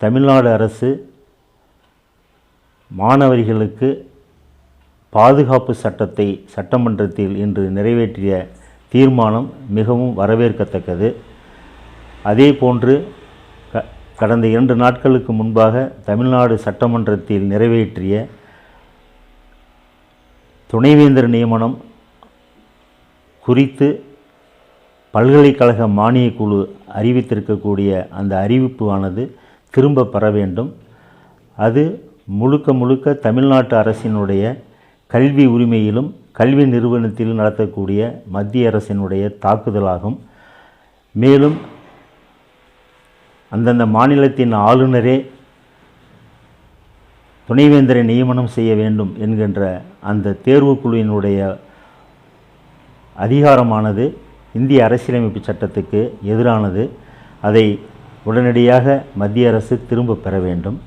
தமிழ்நாடு அரசு மாணவர்களுக்கு பாதுகாப்பு சட்டத்தை சட்டமன்றத்தில் இன்று நிறைவேற்றிய தீர்மானம் மிகவும் வரவேற்கத்தக்கது. அதே போன்று க கடந்த இரண்டு நாட்களுக்கு முன்பாக தமிழ்நாடு சட்டமன்றத்தில் நிறைவேற்றிய துணைவேந்தர் நியமனம் குறித்து பல்கலைக்கழக மானியக்குழு அறிவித்திருக்கக்கூடிய அந்த அறிவிப்பானது திரும்ப பெற வேண்டும். அது முழுக்க முழுக்க தமிழ்நாட்டு அரசினுடைய கல்வி உரிமையிலும் கல்வி நிறுவனத்தில் நடத்தக்கூடிய மத்திய அரசினுடைய தாக்குதலாகும். மேலும் அந்தந்த மாநிலத்தின் ஆளுநரே துணைவேந்தரை நியமனம் செய்ய வேண்டும் என்கின்ற அந்த தேர்வுக்குழுவினுடைய அதிகாரமானது இந்திய அரசியலமைப்பு சட்டத்துக்கு எதிரானது. அதை உடனடியாக மத்திய அரசு திரும்ப பெற வேண்டும்.